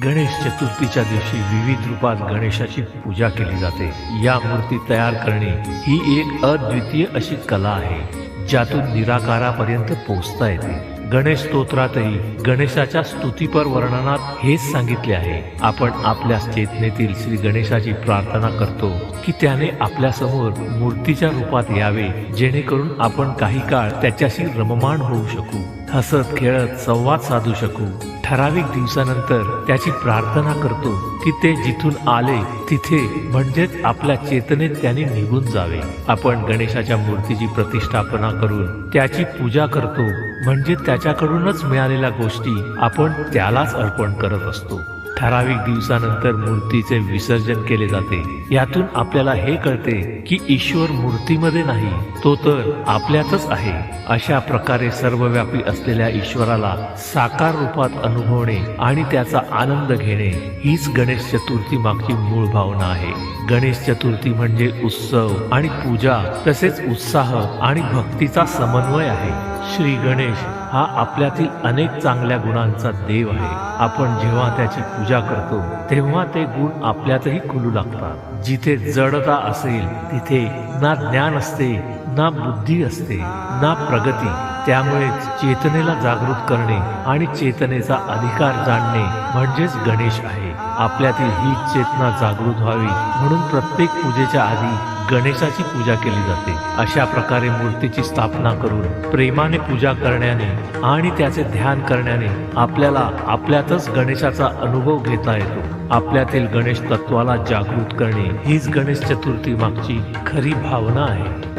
गणेश चतुर्थीच्या दिवशी विविध रूपात गणेशाची पूजा केली जाते. या मूर्ती तयार करणे ही एक अद्वितीय अशी कला आहे ज्यातून निराकारापर्यंत पोहोचता येते. गणेश स्तोत्रातही गणेशाच्या स्तुतीपर वर्णनात हेच सांगितले आहे. आपण आपल्या चेतनेतील श्री गणेशाची प्रार्थना करतो की त्याने आपल्यासमोर मूर्तीच्या रूपात यावे जेणेकरून आपण काही काळ त्याच्याशी रममाण होऊ शकू हसत खेळत संवाद साधू शकू. ठराविक दिवसानंतर त्याची प्रार्थना करतो की ते जिथून आले तिथे म्हणजेच आपल्या चेतनेत त्याने निघून जावे. आपण गणेशाच्या मूर्तीची प्रतिष्ठापना करून त्याची पूजा करतो म्हणजे त्याच्याकडूनच मिळालेल्या गोष्टी आपण त्यालाच अर्पण करत असतो. ठराविक दिवसानंतर मूर्तीचे विसर्जन केले जाते. यातून आपल्याला हे कळते की ईश्वर मूर्तीमध्ये नाही तो तर आपल्यातच आहे. अशा प्रकारे सर्वव्यापी असलेल्या ईश्वराला साकार रूपात अनुभवणे आणि त्याचा आनंद घेणे हीच गणेश चतुर्थी मागची मूळ भावना आहे. गणेश चतुर्थी म्हणजे उत्सव आणि पूजा तसेच उत्साह आणि भक्तीचा समन्वय आहे. श्री गणेश हा आपल्यातील अनेक चांगल्या गुणांचा देव आहे. आपण जेव्हा त्याची पूजा पूजा करतो तेव्हा ते गुण आपल्यातही खुलू लागतात. जिथे जडता असेल तिथे ना ज्ञान असते ना बुद्धी असते ना प्रगती. त्यामुळेच चेतनेला जागृत करणे आणि चेतनेचा अधिकार जाणणे म्हणजेच गणेश आहे. आपल्यातील ही चेतना जागृत व्हावी म्हणून प्रत्येक पूजेच्या आधी गणेशाची पूजा केली जाते. अशा प्रकारे मूर्तीची स्थापना करून प्रेमाने पूजा करण्याने आणि त्याचे ध्यान करण्याने आपल्याला आपल्यातच गणेशाचा अनुभव घेता येतो. आपल्यातील गणेश तत्वाला जागृत करणे हीच गणेश चतुर्थी मागची खरी भावना आहे.